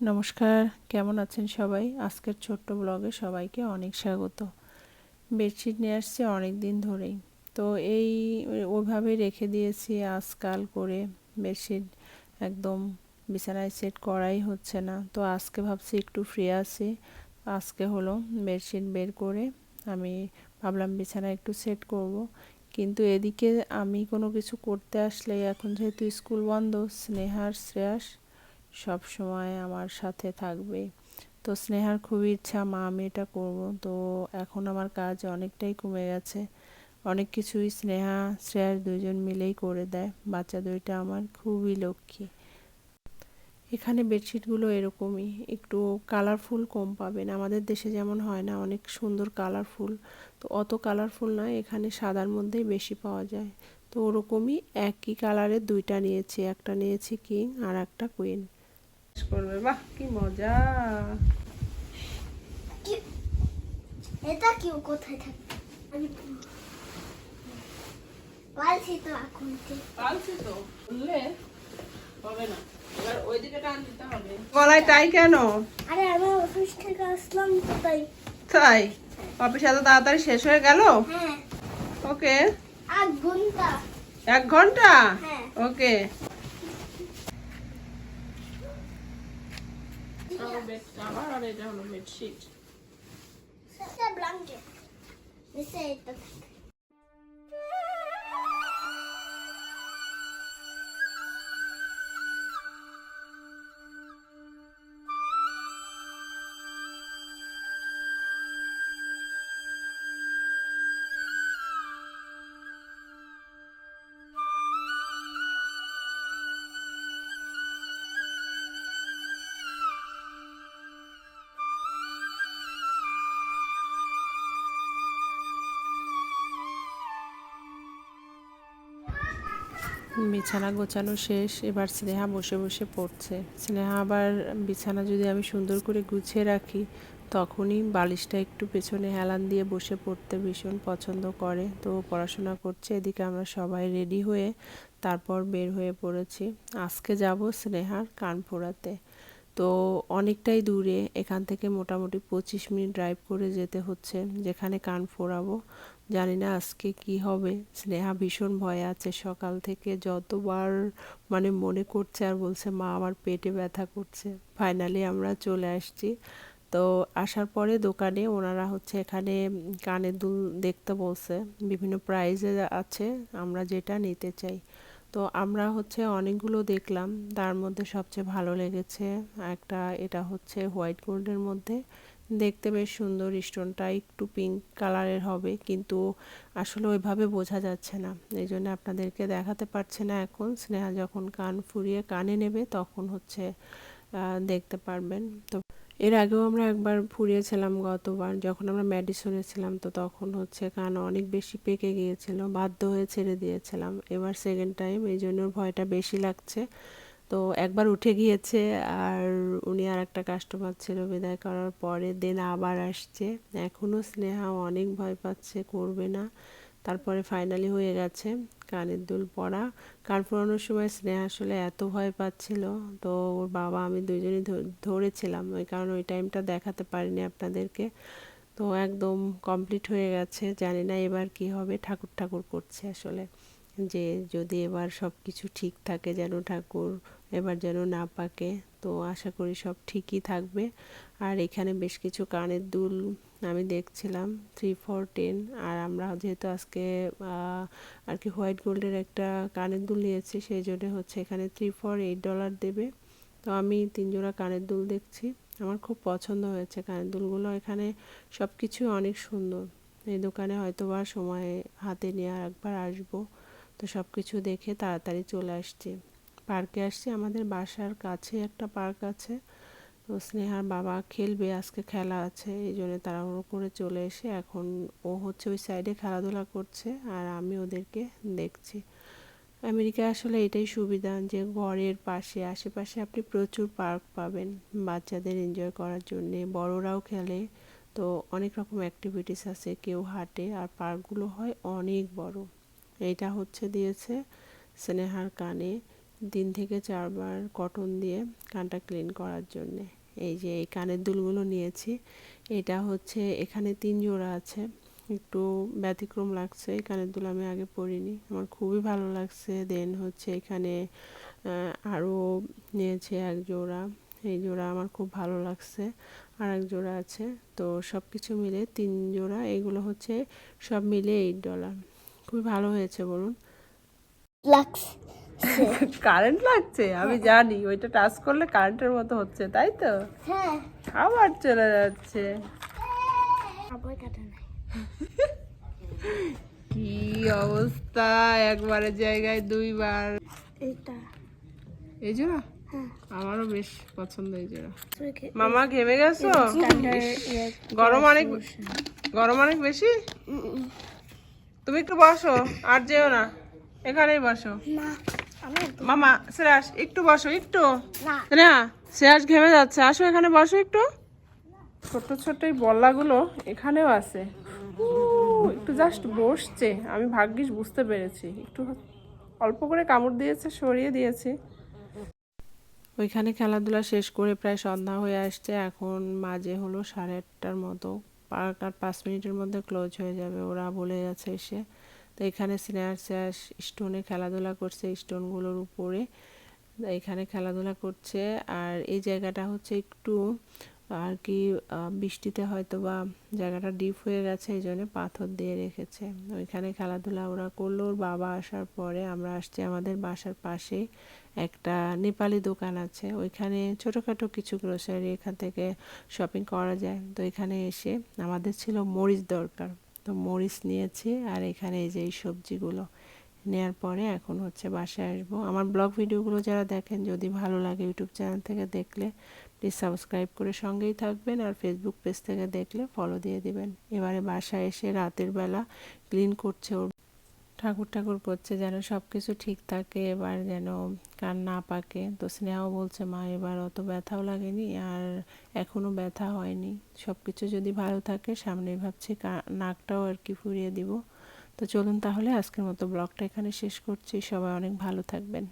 নমস্কার, কেমন আছেন সবাই? আজকের ছোট্ট ব্লগে সবাইকে অনেক স্বাগত। বেডশিট নিয়ে আসছে অনেক দিন ধরেই। তো এই, ওইভাবে রেখে দিয়েছি আজকাল করে বেডশিট। একদম বিছানায় সেট করাই হচ্ছে না। তো আজকে ভাবছি একটু ফ্রি আছি। আজকে হলো বেডশিট বের করে আমি ভাবলাম বিছানা একটু সেট করব। কিন্তু এদিকে আমি কোনো কিছু করতে আসলে এখন যেহেতু স্কুল বন্ধ, স্নেহার শ্রেয়াস সব সময় আমার সাথে থাকবে। তো স্নেহার খুবই ইচ্ছা, মা, আমি এটা করব। তো এখন আমার কাজ অনেকটাই কমে গেছে। অনেক কিছুই স্নেহা, শ্রেয়ার দুজন মিলেই করে দেয়। বাচ্চা দুইটা আমার খুবই লক্ষ্মী। এখানে বেডশিটগুলো এরকমই। একটু কালারফুল কম পাবেন। আমাদের দেশে যেমন হয় না, অনেক সুন্দর কালারফুল তো অত কালারফুল নয়, এখানে সাদার মধ্যেই বেশি পাওয়া যায়। তো ওরকমই একই কালারের দুইটা নিয়েছি। একটা নিয়েছি কিং আর একটা কুইন করবে বাহ কি মজা। এটা কি কোথায় থাকে পালছি তো এখন পালছি তো বললে হবে না। এবার ওই দিকে টান দিতে হবে। গলায় টাই কেন? আরে আমি অফিস থেকে আসলাম তো তাই। তাই? অফিস এত তাড়াতাড়ি শেষ হয়ে গেল? হ্যাঁ। ওকে। আধ ঘণ্টা। এক ঘণ্টা? হ্যাঁ। ওকে আমার আর এটা হলো বেডশিট সেটা ব্ল্যাঙ্কেট নিচে এটা থাকে বিছানা গোছানো শেষ, এবার স্নেহা বসে বসে পড়ছে। স্নেহা আবার বিছানা যদি আমি সুন্দর করে গুছিয়ে রাখি, তখনই বালিশটা একটু পেছনে হেলান দিয়ে বসে পড়তে ভীষণ পছন্দ করে। তো পড়াশোনা করছে, এদিকে আমরা সবাই রেডি হয়ে তারপর বের হয়ে পড়েছি। আজকে যাব স্নেহার কানপুরাতে। তো অনেকটাই দূরে, এখান থেকে মোটামুটি পঁচিশ মিনিট ড্রাইভ করে যেতে হচ্ছে, যেখানে কান ফোরাবো। জানি না আজকে কি হবে। স্নেহা ভীষণ ভয়ে আছে সকাল থেকে, যতবার মানে মনে করছে আর বলছে, মা, আমার পেটে ব্যথা করছে। ফাইনালি আমরা চলে আসছি। তো আসার পরে দোকানে ওনারা হচ্ছে এখানে কানের দুল দেখতে বলছে। বিভিন্ন প্রাইজে আছে, আমরা যেটা নিতে চাই। তো আমরা হচ্ছে অনেকগুলো দেখলাম। তার মধ্যে সবচেয়ে ভালো লেগেছে একটা, এটা হচ্ছে হোয়াইট গোল্ডের মধ্যে। দেখতে বেশ সুন্দর, স্টোনটা একটু পিঙ্ক কালারের হবে, কিন্তু আসলে ওইভাবে বোঝা যাচ্ছে না। এই জন্য আপনাদেরকে দেখাতে পারছে না এখন। স্নেহা যখন কান ফুরিয়ে কানে নেবে, তখন হচ্ছে দেখতে পারবেন। তো এর আগেও আমরা একবার ফুরিয়েছিলাম গতবার, যখন আমরা ম্যাডিসনে ছিলাম, তো তখন হচ্ছে কান অনেক বেশি পেকে গিয়েছিল, বাধ্য হয়ে ছেড়ে দিয়েছিলাম। এবার সেকেন্ড টাইম এই জন্য ভয়টা বেশি লাগছে। তো একবার উঠে গিয়েছে, আর উনি আর একটা কাস্টমার ছিল বিদায় করার পরে দেন আবার আসছে। এখনও স্নেহা অনেক ভয় পাচ্ছে, করবে না। তারপরে ফাইনালি হয়ে গেছে। কানের দুল পরা। কান ফোরানোর সময় স্নেহা আসলে এত ভয় পাচ্ছিল। তো ওর বাবা, আমি দুজনেই ধরেছিলাম। ওই কারণ ওই টাইমটা দেখাতে পারিনি আপনাদেরকে। তো একদম কমপ্লিট হয়ে গেছে। জানি না এবার কি হবে। ঠাকুর ঠাকুর করছে আসলে। যে যদি এবার সব কিছু ঠিক থাকে যেন ঠাকুর, এবার যেন না পাকে। তো আশা করি সব ঠিকই থাকবে। আর এখানে বেশ কিছু কানের দুল আমি দেখছিলাম থ্রি ফোর টেন আর আমরা যেহেতু আজকে আর কি হোয়াইট গোল্ডের একটা কানের দুল নিয়েছি, সেই জন্য হচ্ছে এখানে থ্রি ফোর এইট ডলার দেবে। তো আমি তিন জোড়া কানের দুল দেখছি, আমার খুব পছন্দ হয়েছে কানের দুলগুলো। এখানে সব কিছু অনেক সুন্দর, এই দোকানে হয়তো বা সময় হাতে নিয়ে আর একবার আসব। তো সব কিছু দেখে তাড়াতাড়ি চলে আসছি। পার্কে আসছি। আমাদের বাসার কাছে একটা পার্ক আছে। তো স্নেহার বাবা খেলবে, আজকে খেলা আছে, এই জন্য তাড়াহুড়ো করে চলে এসে এখন ও হচ্ছে ওই সাইডে খেলাধুলা করছে আর আমি ওদেরকে দেখছি। আমেরিকায় আসলে এটাই সুবিধা যে ঘরের পাশে, আশেপাশে আপনি প্রচুর পার্ক পাবেন বাচ্চাদের এনজয় করার জন্যে। বড়রাও খেলে, তো অনেক রকম অ্যাক্টিভিটিস আছে, কেউ হাঁটে আর পার্কগুলো হয় অনেক বড়। এটা হচ্ছে দিয়েছে স্নেহার কানে। তিন থেকে চারবার কটন দিয়ে কানটা ক্লিন করার জন্যে। এই যে এই কানের দুলগুলো নিয়েছি, এটা হচ্ছে এখানে তিন জোড়া আছে। একটু ব্যতিক্রম লাগছে, এই কানের দুল আমি আগে পরিনি। আমার খুবই ভালো লাগছে। দেন হচ্ছে এখানে আরও নিয়েছে এক জোড়া। এই জোড়া আমার খুব ভালো লাগছে। আর এক জোড়া আছে। তো সব কিছু মিলে তিন জোড়া। এগুলো হচ্ছে সব মিলে এইট ডলার খুবই ভালো হয়েছে, বলুন। লাক্স কারেন্ট লাগছে আমি জানি ওইটা টাচ করলে কারেন্টের মতো হচ্ছে তাই তো? হ্যাঁ। আবার চলে যাচ্ছে। কি অবস্থা একবারের জায়গায় দুইবার। এইটা। এই জোড়া? হ্যাঁ। আমারও বেশ পছন্দ এই জোড়া। মামা ঘেমে গেছো? গরম অনেক গরম অনেক বেশি? তুমি একটু বসো আর যেও না। এখানেই বসো। না মামা শ্রেয়াস একটু বসো একটু। না। শ্রেয়াস ঘেমে যাচ্ছে। আসো এখানে বসো একটু। ছোট ছোট এই বল্লাগুলো এখানেও আছে। একটু জাস্ট বসছে। আমি ভাগ্যিস বুঝতে পেরেছি। একটু অল্প করে কামড় দিয়েছে সরিয়ে দিয়েছি। ওইখানে খেলাধুলা শেষ করে প্রায় সন্ধ্যা হয়ে আসছে। এখন মাঝে হলো সাড়ে আটটার মতো। পার্ক আর পাঁচ মিনিটের মধ্যে ক্লোজ হয়ে যাবে। ওরা বলে যাচ্ছে এসে। তো এখানে সিনিয়র স্যাস স্টোনে খেলাধুলা করছে স্টোনগুলোর উপরে। এখানে খেলাধুলা করছে আর এই জায়গাটা হচ্ছে একটু আর কি বৃষ্টিতে হয়তো বা জায়গাটা ডিপ হয়ে গেছে, এই জন্য পাথর দিয়ে রেখেছে। ওইখানে খেলাধুলা ওরা করল, ওর বাবা আসার পরে আমরা আসছি আমাদের বাসার পাশে একটা নেপালি দোকান আছে। ওইখানে ছোটোখাটো কিছু গ্রোসারি এখান থেকে শপিং করা যায়। তো এখানে এসে আমাদের ছিল মরিচ দরকার। তো মরিচ নিয়েছি আর এখানে এই যে এই সবজিগুলো নেয়ার পরে এখন হচ্ছে বাসায় আসব। আমার ব্লগ ভিডিওগুলো যারা দেখেন, যদি ভালো লাগে ইউটিউব চ্যানেল থেকে দেখলে প্লিজ সাবস্ক্রাইব করে সঙ্গেই থাকবেন আর ফেসবুক পেজ থেকে দেখলে ফলো দিয়ে দিবেন। এবারে বাসায় এসে রাতের বেলা ক্লিন করছে ওর ঠাকুর ঠাকুর করছে যেন সব কিছু ঠিক থাকে, এবার যেন কান না পাকে। তো স্নেহাও বলছে, মা, এবার অত ব্যথাও লাগেনি আর এখনও ব্যথা হয়নি। সব কিছু যদি ভালো থাকে সামনে ভাবছি নাকটাও আর কি ফুরিয়ে দিব। তো চলুন তাহলে আজকের মতো ব্লগটা এখানে শেষ করছি। সবাই অনেক ভালো থাকবেন।